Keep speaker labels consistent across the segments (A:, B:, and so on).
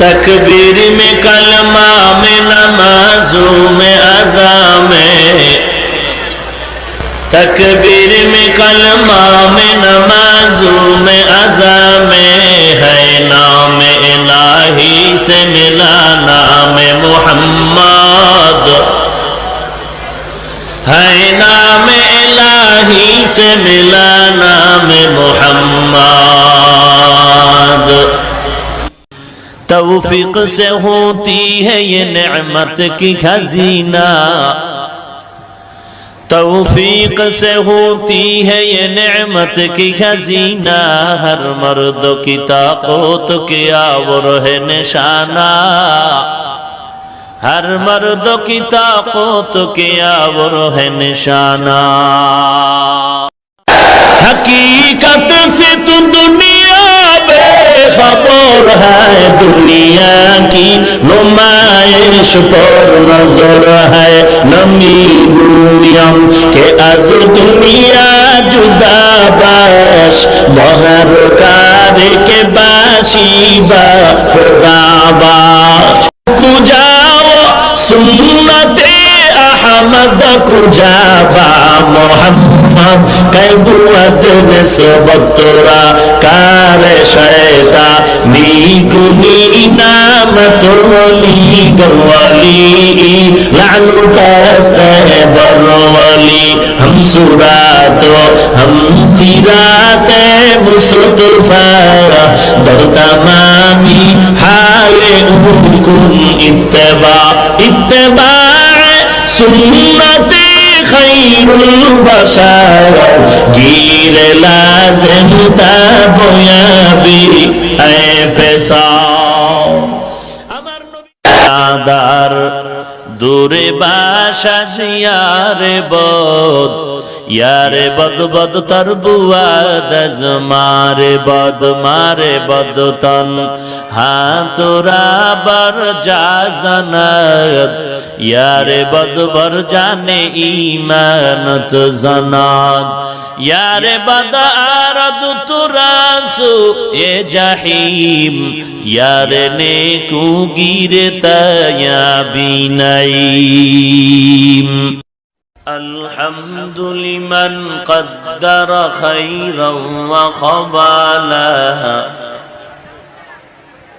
A: तकबीर में कलमा में, नमाजों में अदा में। तकबीर में कलमा में, नमाजों में अदा में है। नाम इलाही से मिला नाम मोहम्मद। है नाम इलाही से मिला नाम मोहम्मद। توفیق سے ہوتی ہے یہ نعمت کی خزینہ توفیق سے ہوتی ہے یہ نعمت کی خزینہ ہر مرد کی طاقت کیا وہ ہے نشانہ ہر مرد کی طاقت کیا وہ ہے نشانہ حقیقت سے تو دنیا है दुनिया की नुमाइश पर नजर है नमी गुयम के अज दुनिया जुदा बाश बहर कार के बाशी बा खुदाबाश آمد کجابا محمد قیبوت نسبت را کار شیطا نیگنی نامت ولی گوالی لعنو دست برولی ہم سورات ہم سیرات مصطفیٰ در تمامی حال ان کن اتباع اتباع সুন্নতে খাইরুল বাসার গির লাজেম তা বয়াবি এ পেশা আমার দাদার দূরে বাসা জিয়ারে বদ, ইয়ারে বদ বদ তর বুয়া দজ মারে বদ মারে বদ তন। হাতুরা বর জাজনাত ইয়ারে বদ বর জানে ইমানত জনাত ইয়ারে বদ আরদ তুরাসু এ জাহিম ইয়ারে নে কুগিরে তায়া বিনাইম الحمد لمن قدر خيرا وخبالا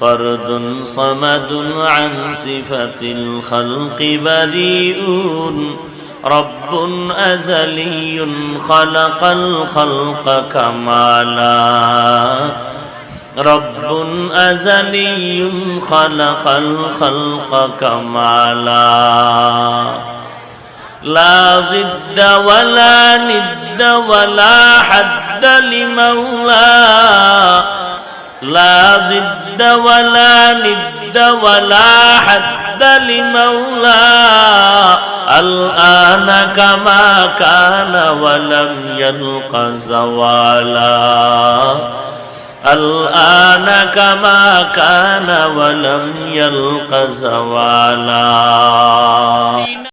A: فرد صمد عن صفة الخلق بريء رب أزلي خلق الخلق كمالا رب أزلي خلق الخلق كمالا لا ضد ولا ند ولا حد لمولاه لا ضد ولا ند ولا حد لمولاه الآن كما كان ولم يلق زوالا. الآن كما كان ولم يلق زوالا.